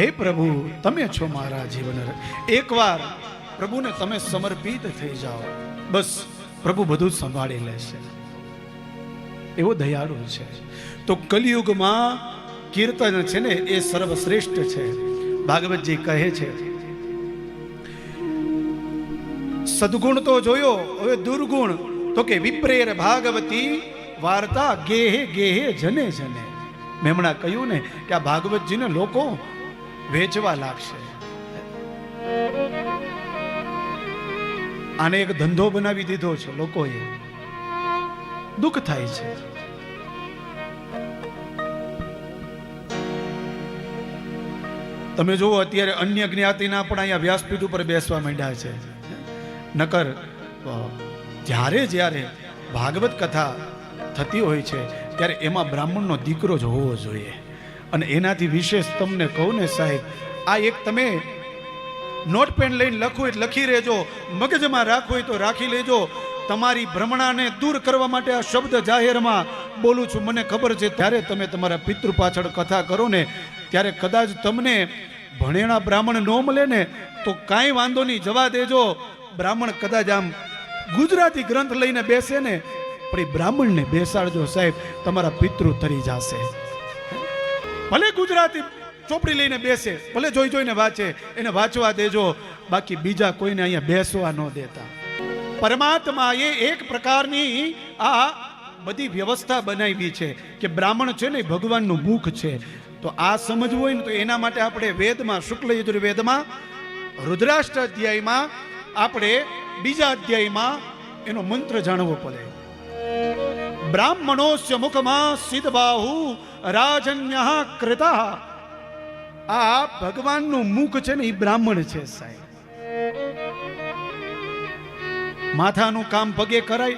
હે પ્રભુ, તમે છો મારા જીવન એકવાર પ્રભુને તમે સમર્પિત થઈ જાઓ. બસ, પ્રભુ બધું સંભાળી લેશે. એવો દયાળુ છે. તો કલિયુગમાં કીર્તન છે ને, એ સર્વશ્રેષ્ઠ છે. ભાગવતજી કહે છે, સદગુણ તો જોયો, હવે દુર્ગુણ. તો કે, વિપ્રેર ભાગવતી વાર્તા ગેહે ગેહે જને જને. મેમણા કહ્યું ને કે આ ભાગવતજીને લોકો વેચવા લાગશે. આને એક ધંધો બનાવી દીધો છે લોકોએ. દુઃખ થાય છે. તમે જુઓ, અત્યારે અન્ય જ્ઞાતિના પણ અહીંયા વ્યાસપીઠ ઉપર બેસવા માંડ્યા છે. નકર જ્યારે જ્યારે ભાગવત કથા થતી હોય છે, ત્યારે એમાં બ્રાહ્મણનો દીકરો જ હોવો જોઈએ. અને એનાથી વિશેષ તમને કહું ને સાહેબ, આ એક તમે નોટ પેન લઈને લખો એટલે લખી રહેજો. મગજમાં હોય તો રાખી લેજો. તમારી ભ્રમણાને દૂર કરવા માટે આ શબ્દ જાહેરમાં બોલું છું. મને ખબર છે, ત્યારે તમે તમારા પિતૃ પાછળ કથા કરો ને, ત્યારે કદાચ તમને ભણેણા બ્રાહ્મણ ન મળે ને, તો કાંઈ વાંધો નહીં, જવા દેજો. બ્રાહ્મણ કદાચ આમ ગુજરાતી ગ્રંથ લઈને બેસે ને, પણ એ બ્રાહ્મણને બેસાડજો સાહેબ. તમારા પિતૃ તરી જશે. ભલે ગુજરાતી ચોપડી લઈને બેસે, ભલે જોઈ જોઈને વાંચે, એને વાંચવા દેજો, બાકી બીજા કોઈને અહીંયા બેસવા ન દેતા. પરમાત્માએ એક પ્રકારની આ બધી વ્યવસ્થા બનાવી છે કે બ્રાહ્મણ છે ને ભગવાનનું મુખ છે. તો આ સમજવું હોય ને તો એના માટે આપણે વેદમાં, શુક્લ યજુર્વેદમાં રુદ્રાષ્ટ્ર અધ્યાયમાં આપણે બીજા અધ્યાયમાં એનો મંત્ર જાણવો પડે. બ્રાહ્મણોસ્ય મુખમાં સિદ્ધબાહુ રાજન્ય કૃતા. આ ભગવાનનું મુખ છે ને એ બ્રાહ્મણ છે સાહેબ. માથાનું કામ પગે કરાય.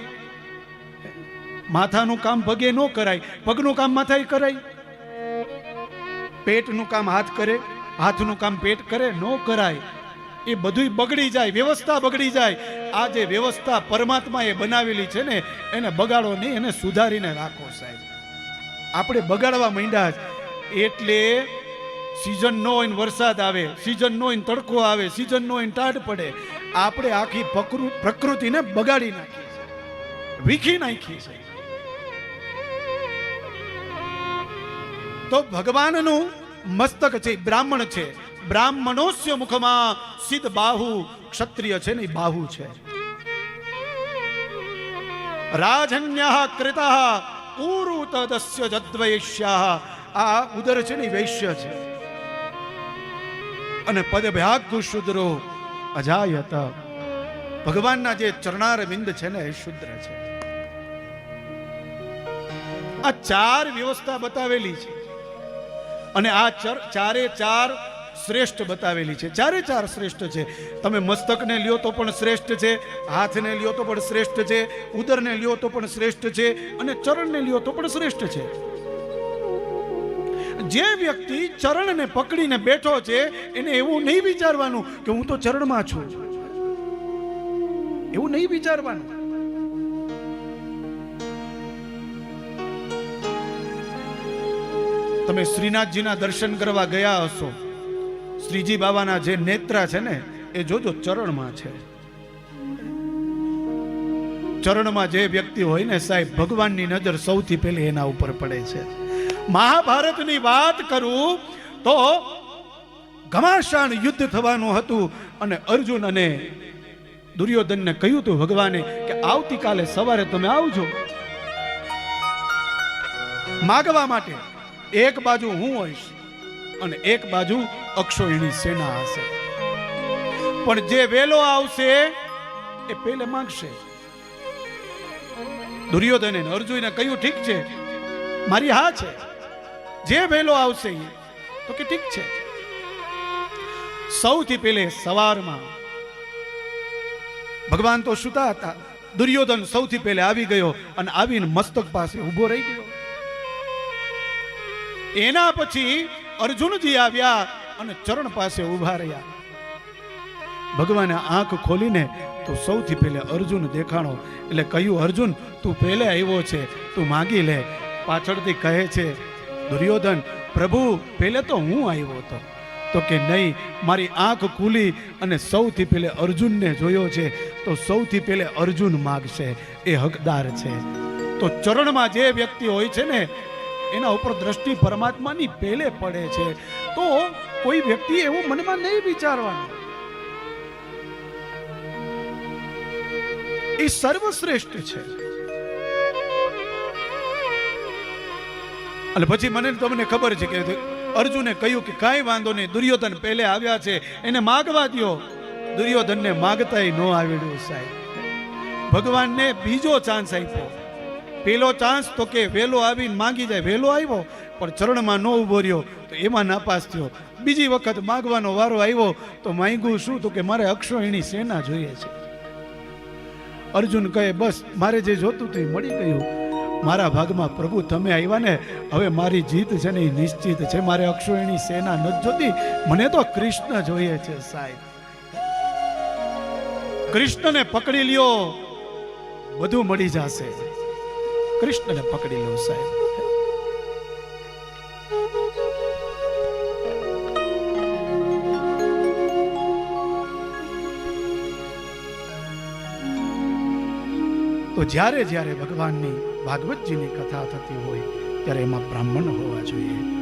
માથાનું કામ પગે ન કરાય. પગનું કામ માથાએ કરાય. પેટનું કામ હાથ કરે. હાથનું કામ પેટ કરે. ન કરાય. એ બધુંય બગડી જાય, વ્યવસ્થા બગડી જાય. આ જે વ્યવસ્થા પરમાત્માએ બનાવેલી છે ને, એને બગાડો નહીં, એને સુધારીને રાખો સાહેબ. આપણે બગાડવા માંડ્યા એટલે સિઝન નો હોય વરસાદ આવે સિઝન નો હોય તડકો આવે સિઝન નો હોય ટાઢ પડે. આપણે આખી પ્રકૃતિને બગાડી નાખી વીખી નાખી છે તો ભગવાનનું મસ્તક છે, બ્રાહ્મણ છે. બ્રાહ્મણોસ્ય મુખમાં સિદ્ધ બાહુ ક્ષત્રિય છે ને બાહુ છે. રાજન્ય કૃતા ઉરુ તદસ્ય જદ્વૈશ્યા આ ઉદર છે ને વૈશ્ય છે. અને પદભ્યાગુ શુદ્રો અજાયત. ભગવાનના જે ચરણાર બિંદ છે ને એ શુદ્ર છે. આ ચાર વ્યવસ્થા બતાવેલી છે. અને આ ચારે ચાર શ્રેષ્ઠ બતાવેલી છે. ચારે ચાર શ્રેષ્ઠ છે. તમે મસ્તકને લ્યો તો પણ શ્રેષ્ઠ છે, હાથને લ્યો તો પણ શ્રેષ્ઠ છે, ઉદરને લ્યો તો પણ શ્રેષ્ઠ છે અને ચરણને લ્યો તો પણ શ્રેષ્ઠ છે. જે વ્યક્તિ ચરણને પકડીને બેઠો છે, એને એવું નહીં વિચારવાનું કે હું તો ચરણમાં છું. એવું નહીં વિચારવાનું. તમે શ્રીનાથજીના દર્શન કરવા ગયા હશો. શ્રીજી બાબાના જે નેત્રા છે ને, એ જોજો ચરણમાં છે. ચરણમાં જે વ્યક્તિ હોય ને સાહેબ, ભગવાનની નજર સૌથી પહેલી એના ઉપર પડે છે. મહાભારતની વાત કરું તો ઘમાસાણ યુદ્ધ થવાનું હતું અને અર્જુન અને દુર્યોધનને કહ્યું હતું ભગવાને કે આવતીકાલે સવારે તમે આવજો. માગવા માટે એક બાજુ હું હોઈશ અને એક બાજુ અક્ષોહિણી સેના હશે. પણ જે વેલો આવશે, એ પેલે માંગશે. દુર્યોધને અર્જુને કહ્યું, ઠીક છે, મારી હા છે. જે વેલો આવશે તો કે ઠીક છે. સૌથી પહેલે સવારમાં ભગવાન તો સુતા હતા. દુર્યોધન સૌથી પહેલે આવી ગયો અને આવીને મસ્તક પાસે ઊભો રહી ગયો. એના પછી અર્જુનજી આવ્યા અને ચરણ પાસે ઊભા રહ્યા. ભગવાને આંખ ખોલીને તો સૌથી પહેલે અર્જુન દેખાણો. એટલે કહ્યું, અર્જુન, તું પહેલે આવ્યો છે. તું માગી લે. પાછળથી કહે છે, દુર્યોધન, પ્રભુ, પહેલે તો હું આવ્યો હતો. તો કે નહીં, મારી આંખ ખુલી અને સૌથી પહેલે અર્જુનને જોયો છે, તો સૌથી પહેલે અર્જુન માગશે. એ હકદાર છે. તો ચરણમાં જે વ્યક્તિ હોય છે ને એના ઉપર દ્રષ્ટિ પરમાત્માની પહેલે પડે છે. તો કોઈ વ્યક્તિ એવું મનમાં નહીં વિચારવાનું. એ સર્વશ્રેષ્ઠ છે. અને પછી મને તમને ખબર છે કે અર્જુને કહ્યું કે કાંઈ વાંધો નહીં, દુર્યોધન પહેલે આવ્યા છે, એને માગવા દ્યો. દુર્યોધનને માગતાય ન આવડ્યું સાહેબ. ભગવાનને બીજો ચાન્સ આપ્યો. પેલો ચાન્સ તો કે વેલો આવીને માંગી જાય, વેલો આવ્યો, પણ ચરણમાં ન ઊભો રહ્યો, તો એમાં નાપાસ થયો. બીજી વખત માગવાનો વારો આવ્યો, તો માંગ્યું શું? તો કે મારે અક્ષોહિણી સેના જોઈએ છે. અર્જુન કહે, બસ, મારે જે જોતું તે મળી ગયું. મારા ભાગમાં પ્રભુ તમે આવ્યા ને, હવે મારી જીત છે ને એ નિશ્ચિત છે. મારે અક્ષોહિણી સેના નથી જોતી. મને તો કૃષ્ણ જોઈએ છે, સાહેબ. કૃષ્ણને પકડી લ્યો, બધું મળી જશે. કૃષ્ણને પકડી લો સાહેબ. તો જ્યારે જ્યારે ભગવાનની ભાગવતજીની કથા થતી હોય, ત્યારે એમાં બ્રાહ્મણ હોવા જોઈએ.